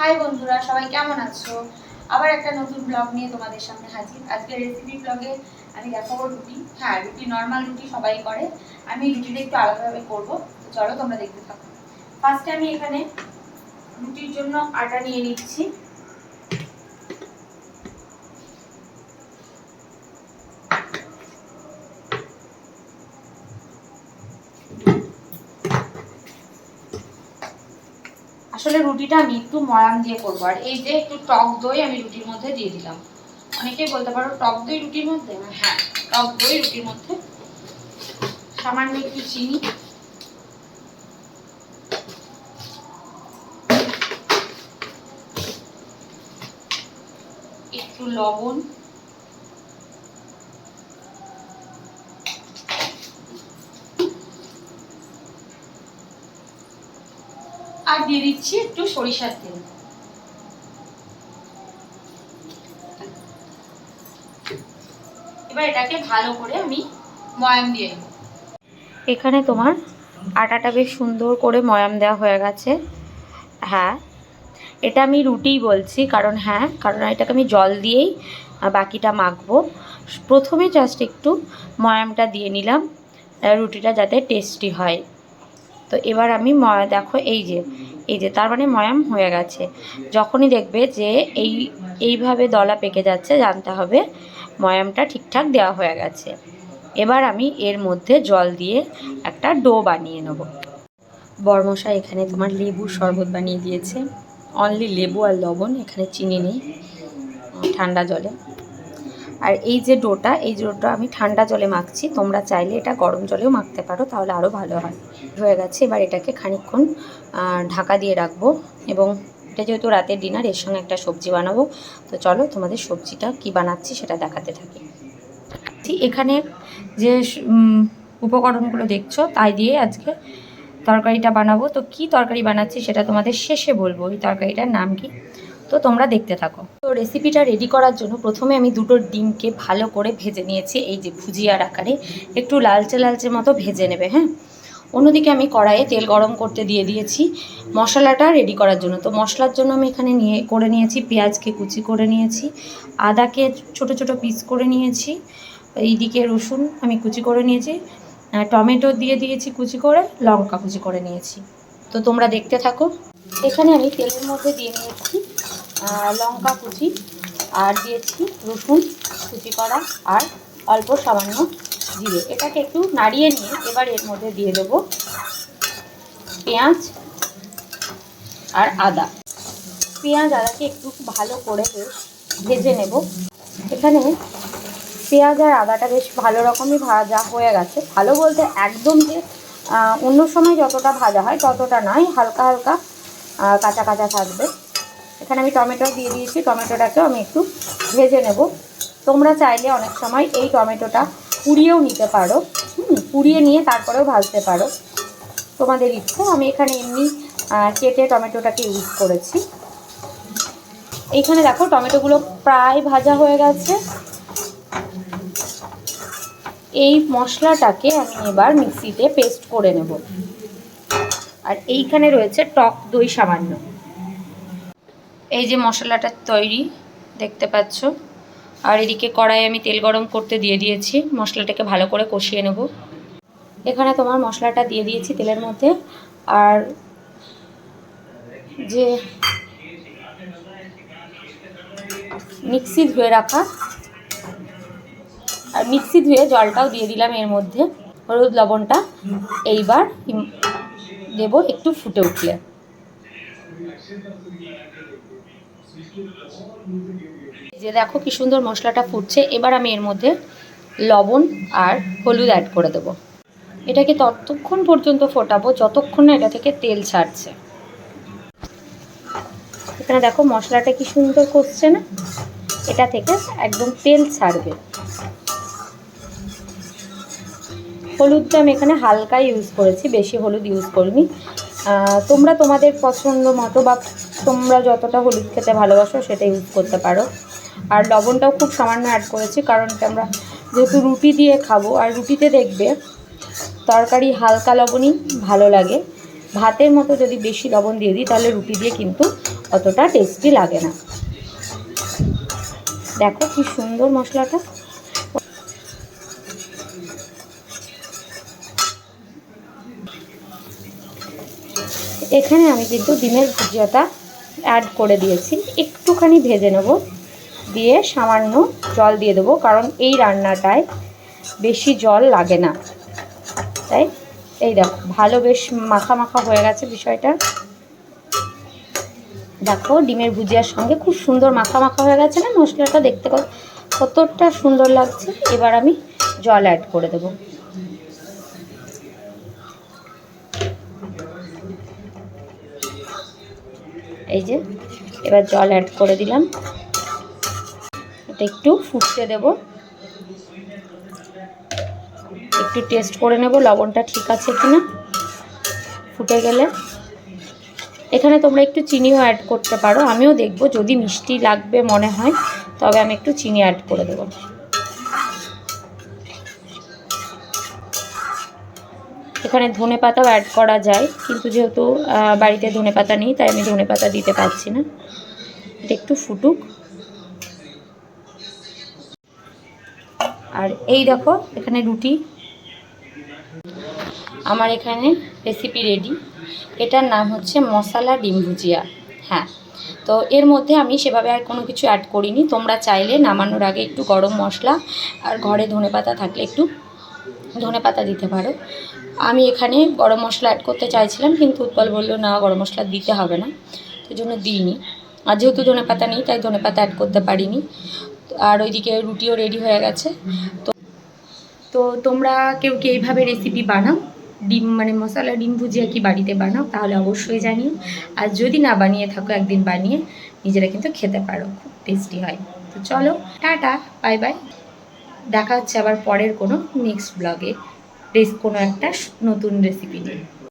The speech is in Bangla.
হাই বন্ধুরা, সবাই কেমন আছো? আবার একটা নতুন ব্লগ নিয়ে তোমাদের সামনে হাজির। আজকে রেসিপি ব্লগে আমি দেখাবো রুটি। হ্যাঁ রুটি নর্মাল রুটি সবাই করে। আমি রুটিটা একটু আলাদাভাবে করব। তো চলো তোমরা দেখতে থাকো। ফার্স্টে আমি এখানে রুটির জন্য আটা নিয়ে নিচ্ছি। আসলে রুটিটা আমি একটু ময়াম দিয়ে করব। আর এই যে একটু টক দই আমি রুটির মধ্যে দিয়ে দিলাম। অনেকেই বলতে পারো টক দই রুটির মধ্যে? হ্যাঁ টক দই রুটির মধ্যে। সামান্য একটু চিনি। একটু লবণ। আর দিয়ে দিচ্ছি একটু সরিষার তেল। এবার এটাকে ভালো করে আমি ময়াম দিয়ে এখানে তোমার আটাটা বেশ সুন্দর করে ময়াম দেওয়া হয়ে গেছে। হ্যাঁ এটা আমি রুটিই বলছি, কারণ হ্যাঁ কারণ এটাকে আমি জল দিয়েই বাকিটা মাখবো। প্রথমে জাস্ট একটু ময়ামটা দিয়ে নিলাম রুটিটা যাতে টেস্টি হয়। তো এবার আমি ময়া, দেখো এই যে এই যে তার মানে ময়াম হয়ে গেছে। যখনই দেখবে যে এই, এইভাবে দলা পেকে যাচ্ছে, জানতে হবে ময়ামটা ঠিকঠাক দেওয়া হয়ে গেছে। এবার আমি এর মধ্যে জল দিয়ে একটা ডো বানিয়ে নেব। বর্মশা এখানে তোমার লেবুর শরবত বানিয়ে দিয়েছে। অনলি লেবু আর লবণ, এখানে চিনি নেই, ঠান্ডা জলে। আর এই যে ডোটা এই ডোটা আমি ঠান্ডা জলে মাখছি তোমরা চাইলে এটা গরম জলেও মাখতে পারো তাহলে আরও ভালো হয়। হয়ে গেছে এবার এটাকে খানিকক্ষণ আহ, ঢাকা দিয়ে রাখব এবং এটা যেহেতু রাতের ডিনার এর সঙ্গে একটা সবজি বানাবো। তো চলো তোমাদের সবজিটা কি বানাচ্ছি সেটা দেখাতে থাকি। এখানে যে উপকরণগুলো দেখছ তাই দিয়ে আজকে তরকারিটা বানাবো। তো কি তরকারি বানাচ্ছি সেটা তোমাদের শেষে বলব এই তরকারিটার নাম কি? তো তোমরা দেখতে থাকো। তো রেসিপিটা রেডি করার জন্য প্রথমে আমি দুটো ডিমকে ভালো করে ভেজে নিয়েছি, এই যে ভুজিয়ার আকারে। একটু লালচে লালচে মতো ভেজে নেবে হ্যাঁ? অন্যদিকে আমি কড়াইয়ে তেল গরম করতে দিয়ে দিয়েছি মশলাটা রেডি করার জন্য। তো মশলার জন্য আমি এখানে নিয়ে, করে নিয়েছি পেঁয়াজকে কুচি করে নিয়েছি, আদাকে ছোট ছোট পিস করে নিয়েছি, এইদিকে রসুন আমি কুচি করে নিয়েছি টমেটো দিয়ে দিয়েছি কুচি করে, লঙ্কা কুচি করে নিয়েছি। তো তোমরা দেখতে থাকো। এখানে আমি তেলের মধ্যে দিয়ে নিয়েছি লঙ্কা কুচি, আর দিয়েছি রসুন, কুচি করা, আর অল্প সামান্য জিরে। এটাকে একটু নাড়িয়ে নিয়ে এবার এর মধ্যে দিয়ে দেবো পেঁয়াজ আর আদা। পেঁয়াজ আদাকে একটু ভালো করে ভেজে নেব। এখানে পেঁয়াজ আর আদাটা বেশ ভালো রকমই ভাজা হয়ে গেছে। ভালো বলতে একদম যে অন্য সময় যতটা ভাজা হয় ততটা নয়, হালকা হালকা কাঁচা কাঁচা থাকবে। এখানে আমি টমেটো দিয়ে দিয়েছি টমেটোটাকেও আমি একটু ভেজে নেব। তোমরা চাইলে অনেক সময় এই টমেটোটা পুড়িয়েও নিতে পারো হুম, পুড়িয়ে নিয়ে তারপরেও ভাজতে পারো। তোমাদের ইচ্ছে আমি এখানে এমনি কেটে টমেটোটাকে ইউজ করেছি। এইখানে দেখো টমেটোগুলো প্রায় ভাজা হয়ে গেছে। এই মশলাটাকে আমি এবার মিক্সিতে পেস্ট করে নেব। আর এইখানে রয়েছে টক দই সামান্য। এই যে মশলাটা তৈরি, দেখতে পাচ্ছ? আর এদিকে কড়াই আমি তেল গরম করতে দিয়ে দিয়েছি। মশলাটাকে ভালো করে কষিয়ে নেব। এখানে তোমার মশলাটা দিয়ে দিয়েছি তেলের মধ্যে। আর যে মিক্সি ধুয়ে রাখা, আর মিক্সি ধুয়ে জলটাও দিয়ে দিলাম এর মধ্যে। হলুদ লবণটা এইবার দেব একটু ফুটে উঠলে। যে দেখো কি সুন্দর মশলাটা ফুটছে, এবার আমি এর মধ্যে লবণ আর হলুদ অ্যাড করে দেব। এটাকে ততক্ষণ পর্যন্ত ফোটাবো যতক্ষণ না এটা থেকে তেল ছাড়ছে। এখানে দেখো মশলাটা কি সুন্দর কষছে না? এটা থেকে একদম তেল ছাড়বে। হলুদটা আমি এখানে হালকা ইউজ করেছি, বেশি হলুদ ইউজ করিনি। তোমরা তোমাদের পছন্দ মতো বা তোমরা যতটা হলুদ খেতে ভালোবাসো সেটা ইউজ করতে পারো। আর লবণটাও খুব সামান্য অ্যাড করেছি, কারণ আমরা যেহেতু রুটি দিয়ে খাব, আর রুটিতে দেখবে তরকারি হালকা লবণই ভালো লাগে। ভাতের মতো যদি বেশি লবণ দিয়ে দিই, তাহলে রুটি দিয়ে কিন্তু অতটা টেস্টি লাগে না। দেখো কি সুন্দর মশলাটা। এখানে আমি কিন্তু ডিমের ভুজিয়াটা অ্যাড করে দিয়েছি। একটুখানি ভেজে নেব। দিয়ে সামান্য জল দিয়ে দেবো, কারণ এই রান্নাটায় বেশি জল লাগে না। তাই, এই দেখো, ভালো বেশ মাখা মাখা হয়ে গেছে বিষয়টা। দেখো, ডিমের ভুজিয়ার সঙ্গে খুব সুন্দর মাখা মাখা হয়ে গেছে না? মশলাটা দেখতে কতটা সুন্দর লাগছে। এবার আমি জল অ্যাড করে দেবো। এই যে, এবার জল অ্যাড করে দিলাম। এটা একটু ফুটতে দেব। একটু টেস্ট করে নেব, লবণটা ঠিক আছে কিনা। ফুটে গেলে। এখানে তোমরা একটু চিনিও অ্যাড করতে পারো। আমিও দেখব, যদি মিষ্টি লাগবে মনে হয়, তবে আমি একটু চিনি অ্যাড করে দেবো। এখানে ধনে পাতাও অ্যাড করা যায়, কিন্তু যেহেতু বাড়িতে ধনে পাতা নেই, তাই আমি ধনে পাতা দিতে পারছি না। এটা একটু ফুটুক। আর এই দেখো, এখানে রুটি। আমার এখানে রেসিপি রেডি এটার নাম হচ্ছে মশলা ডিম ভুজিয়া। হ্যাঁ তো এর মধ্যে আমি সেভাবে আর কোনো কিছু অ্যাড করিনি। তোমরা চাইলে নামানোর আগে একটু গরম মশলা আর ঘরে ধনে পাতা থাকলে একটু ধনে পাতা দিতে পারো। আমি এখানে গরম মশলা অ্যাড করতে চাইছিলাম, কিন্তু উৎপল বলল, না, গরম মশলা দিতে হবে না। সেই জন্য দিইনি। আর যেহেতু ধনে পাতা নেই, তাই ধনে পাতা অ্যাড করতে পারিনি। আর ওইদিকে রুটিও রেডি হয়ে গেছে। তো তো তোমরা কেউ কি এইভাবে রেসিপি বানাও? ডিম মানে মশলা ডিম ভুজিয়া কি বাড়িতে বানাও? তাহলে অবশ্যই জানিও। আর যদি না বানিয়ে থাকো, একদিন বানিয়ে নিজেরা কিন্তু খেতে পারো, খুব টেস্টি হয়। তো চলো, টাটা বাই বাই দেখা হচ্ছে আবার পরের কোনো নেক্সট ব্লগে রেস কোনো একটা নতুন রেসিপি নিয়ে।